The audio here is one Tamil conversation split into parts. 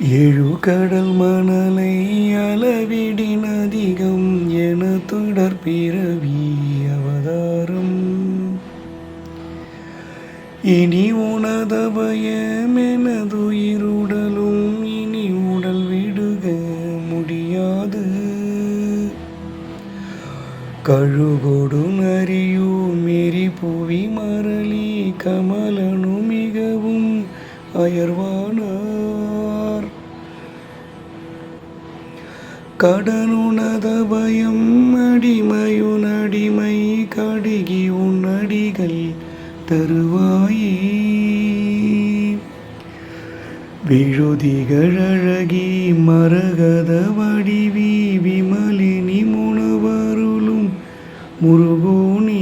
ஏழு கடல் மணலை அளவிடின் அதிகம் என தொடர் பிறவி அவதாரம். இனி உனத பயமெனதுயிருடலும் இனி உடல் விடுக முடியாது. கழுகொடு நரியு மெரி புவி மரளி கமலனு மிகவும் அயர்வான கடனுணதபயம் அடிமையுனடிமை கடுகி உன் அடிகள் தருவாயே. விழுதிகழகி மரகத வடிவி விமலினி முனவருளும் முருகோனே.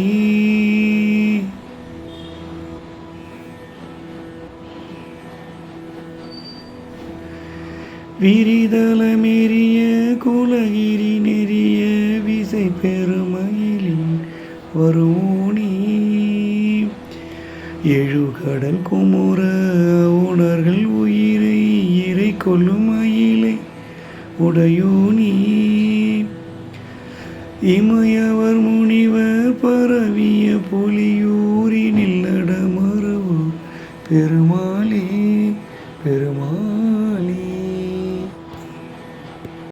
விரிதலமெரிய குலகிரி நெறிய விசை பெருமயிலின் வருவோனி எழு கடல் குமுற உணர்கள் உயிரை இறை கொள்ளும் அயிலை உடையோனி. இமயவர் முனிவர் பரவிய புலியூரினில் நடமரவு பெருமாளே பெருமாள்.